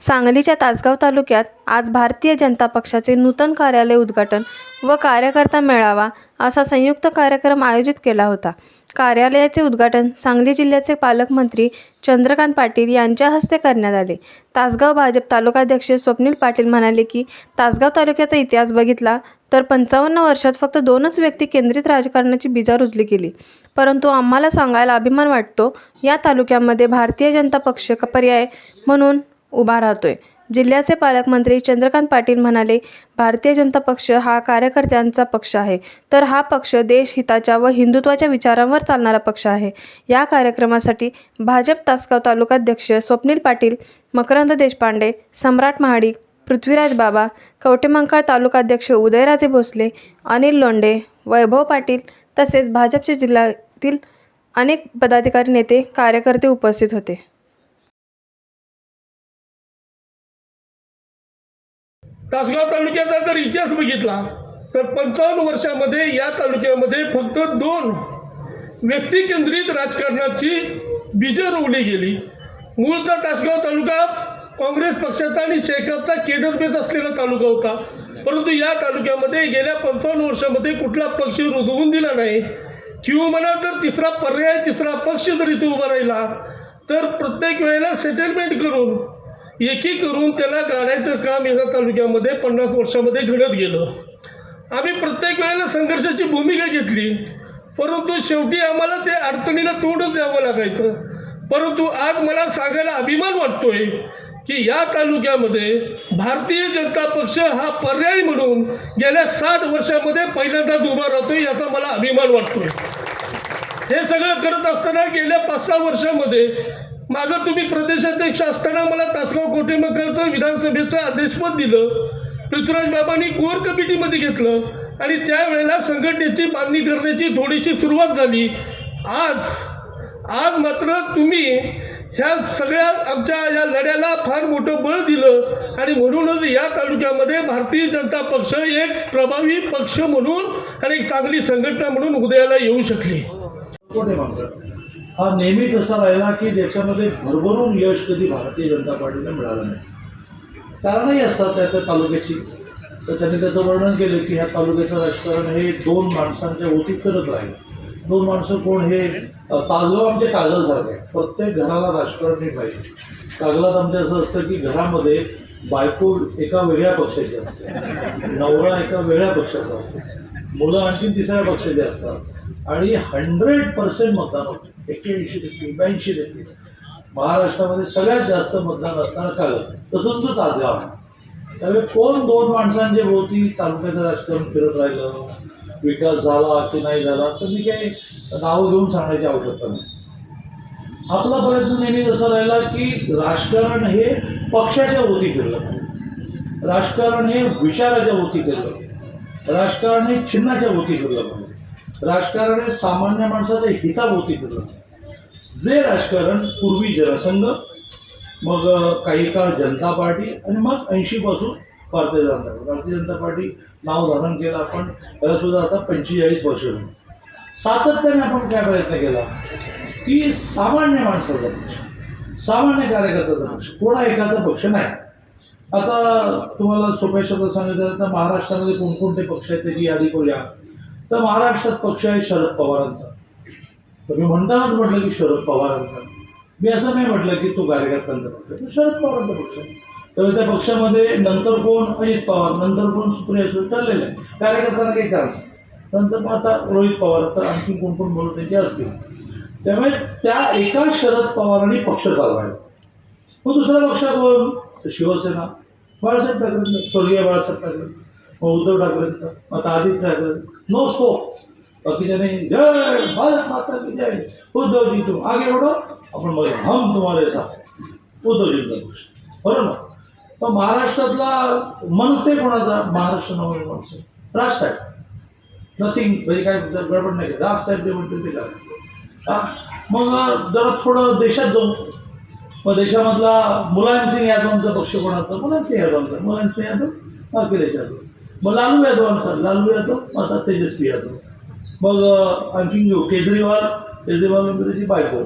सांगलीच्या तासगाव तालुक्यात आज भारतीय जनता पक्षाचे नूतन कार्यालय उद्घाटन व कार्यकर्ता मेळावा असा संयुक्त कार्यक्रम आयोजित केला होता. कार्यालयाचे उद्घाटन सांगली जिल्ह्याचे पालकमंत्री चंद्रकांत पाटील यांच्या हस्ते करण्यात आले. तासगाव भाजप तालुकाध्यक्ष स्वप्नील पाटील म्हणाले की तासगाव तालुक्याचा इतिहास बघितला तर पंचावन्न वर्षात फक्त दोनच व्यक्ती केंद्रित राजकारणाची बीजा रुजली गेली परंतु आम्हाला सांगायला अभिमान वाटतो या तालुक्यामध्ये भारतीय जनता पक्ष पर्याय म्हणून उभा राहतोय. जिल्ह्याचे पालकमंत्री चंद्रकांत पाटील म्हणाले भारतीय जनता पक्ष हा कार्यकर्त्यांचा पक्ष आहे. तर हा पक्ष देशहिताच्या व हिंदुत्वाच्या विचारांवर चालणारा पक्ष आहे. या कार्यक्रमासाठी भाजप तासगाव तालुकाध्यक्ष स्वप्नील पाटील मकरंद देशपांडे सम्राट महाडिक पृथ्वीराज बाबा कवटेमंकाळ तालुकाध्यक्ष उदयराजे भोसले अनिल लोंडे वैभव पाटील तसेच भाजपचे जिल्ह्यातील अनेक पदाधिकारी नेते कार्यकर्ते उपस्थित होते. तासगाव तालुक्याचा जर इतिहास बघितला तर पंचावन्न वर्षामध्ये या तालुक्यामध्ये फक्त दोन व्यक्ती केंद्रित राजकारणाची बीजं रोवली गेली. मूळचा तासगाव तालुका काँग्रेस पक्षाचा आणि शेकापचा केडर बेस असलेला तालुका होता. परंतु या तालुक्यामध्ये गेल्या पंचावन्न वर्षामध्ये कुठला पक्ष रुजवून दिला नाही. किंवा म्हणा जर तिसरा पर्याय तिसरा पक्ष जर इथे उभा राहिला तर प्रत्येक वेळेला सेटलमेंट करून एकी करून त्याला गाडायचं काम या तालुक्यामध्ये पन्नास वर्षामध्ये घडत गेलं. आम्ही प्रत्येक वेळेला संघर्षाची भूमिका घेतली. परंतु शेवटी आम्हाला ते अडचणीला तोंडच द्यावं लागायचं. परंतु आज मला सांगायला अभिमान वाटतोय की या तालुक्यामध्ये भारतीय जनता पक्ष हा पर्याय म्हणून गेल्या साठ वर्षामध्ये पहिल्यांदाच उभा राहतोय याचा मला अभिमान वाटतोय. हे सगळं करत असताना गेल्या पाच सहा वर्षामध्ये मागं तुम्ही प्रदेशाध्यक्ष असताना मला तासगाव कोटेमकरचं विधानसभेचं अध्यक्षपद दिलं. पृथ्वीराज बाबांनी कोर कमिटीमध्ये घेतलं. आणि त्यावेळेला संघटनेची बांधणी करण्याची थोडीशी सुरुवात झाली. आज आज मात्र तुम्ही ह्या सगळ्या आमच्या या लढ्याला फार मोठं बळ दिलं. आणि म्हणूनच या तालुक्यामध्ये भारतीय जनता पक्ष एक प्रभावी पक्ष म्हणून आणि एक चांगली संघटना म्हणून उदयाला येऊ शकली. हा नेहमी कसा राहिला की ज्याच्यामध्ये भरभरून यश कधी भारतीय जनता पार्टीला मिळालं नाही. कारणही असतात त्या त्या तालुक्याची. तर त्यांनी त्याचं वर्णन केलं की ह्या तालुक्याचं राजकारण हे दोन माणसांच्या ओटीत करत राहील. दोन माणसं कोण हे ताजगाव आमचे कागल झाले. प्रत्येक घराला राजकारण हे पाहिजे. कागदात आमच्या असं असतं की घरामध्ये बायको एका वेगळ्या पक्षाची असते. नवरा एका वेगळ्या पक्षाचा असतो. मुलं आणखी तिसऱ्या पक्षाचे असतात. आणि हंड्रेड पर्सेंट मतदान होतं. एक्क्याऐंशी टक्के ब्याऐंशी टक्के. महाराष्ट्रामध्ये सगळ्यात जास्त मतदान असताना कळलं तसंच तो तासगाव त्यामुळे कोण दोन माणसांच्या भोवती तालुक्याचं राजकारण फिरत राहिलं विकास झाला की नाही झाला असं मी काही नावं घेऊन सांगण्याची आवश्यकता नाही. आपला प्रयत्न नेहमी असा राहिला की राजकारण हे पक्षाच्या ओती फिरलं पाहिजे. राजकारण हे विचाराच्या ओती फिरलं राजकारण हे चिन्हाच्या होती फिरलं पाहिजे. राजकारण हे सामान्य माणसाच्या हिताभोवती फिरलं जे राजकारण पूर्वी जनसंघ मग काही काळ जनता पार्टी आणि मग ऐंशीपासून भारतीय जनता भारतीय जनता पार्टी नाव धारण केलं आपण त्याला सुद्धा आता पंचेचाळीस वर्ष सातत्याने आपण काय प्रयत्न केला? की सामान्य माणसाचा पक्ष सामान्य कार्यकर्त्याचा पक्ष कोणा एखादा पक्ष नाही. आता तुम्हाला सोप्या शब्दात सांगितलं तर महाराष्ट्रामध्ये कोणकोणते पक्ष आहेत त्याची यादी करूया. तर महाराष्ट्रात पक्ष आहे शरद पवारांचा. तर मी म्हणतानाच म्हटलं की शरद पवारांचा. मी असं नाही म्हटलं की तो कार्यकर्त्यांचा पक्ष आहे. तो शरद पवारांचा पक्ष आहे. तर त्या पक्षामध्ये नंतर कोण? अजित पवार. नंतर कोण? सुप्रिया सुरू ठरलेलं आहे कार्यकर्त्यांना काही चान्स नंतर मग आता रोहित पवार तर आणखी कोण कोण बोलत त्यांचे असतील. त्यामुळे त्या एका शरद पवारांनी पक्ष चालवायला. मग दुसरा पक्ष कोण? शिवसेना. बाळासाहेब ठाकरे. स्वर्गीय बाळासाहेब ठाकरे. मग उद्धव ठाकरेंचा मग आता आदित्य ठाकरे. नो स्कोप बाकीच्याने जय भारत माता की जय. उद्धवजी तू आगे बढ़ो आपण मग हम तुम्हाला साथ. उद्धवजी पक्ष बरोबर पण महाराष्ट्रातला मनसे कोणाचा? महाराष्ट्र नवीन मनसे. राज साहेब नथिंग म्हणजे काय गडबड नाही राजसाहेब जे म्हणतील ते काय हां? मग जरा थोडं देशात जाऊन मग देशामधला मुलायम सिंग यादवांचा पक्ष कोणाचा? मुलायम सिंग यादवांचा मुलायम सिंग यादव अखिलेश यादव. मग लालू यादवांचा लालू यादव आता तेजस्वी यादव. मग आणखी घेऊ केजरीवाल केजरीवाल म्हणजे त्याची बायको.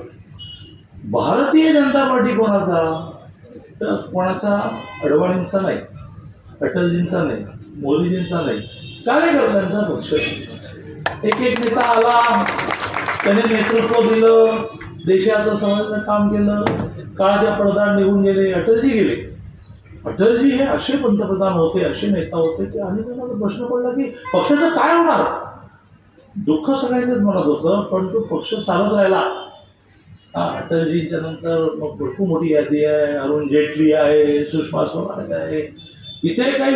भारतीय जनता पार्टी कोणाचा? तर कोणाचा? अडवाणींचा नाही अटलजींचा नाही मोदीजींचा नाही. कार्यकर्त्यांचा पक्ष. एक एक नेता आला त्याने नेतृत्व दिलं देशाचं समाजाचं काम केलं काळाच्या पडदा निघून गेले अटलजी गेले. अटलजी हे असे पंतप्रधान होते असे नेता होते की आणि त्यांना प्रश्न पडला की पक्षाचं काय होणार? दुःख सगळ्यांनीच म्हणत होतं पण तो पक्ष चालत राहिला. हा, अटलजींच्या नंतर मग भरपूर मोठी यादी आहे अरुण जेटली आहे सुषमा स्वराज आहे. इथे काही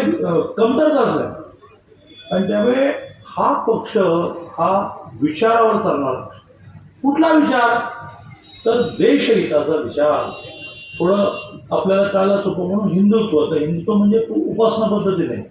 कमतरताच आहे आणि त्यामुळे हा पक्ष हा विचारावर चालणार. कुठला विचार? तर देशहिताचा विचार. थोडं आपल्याला कळायला सोपं म्हणून हिंदुत्व. तर हिंदुत्व म्हणजे उपासना पद्धती नाही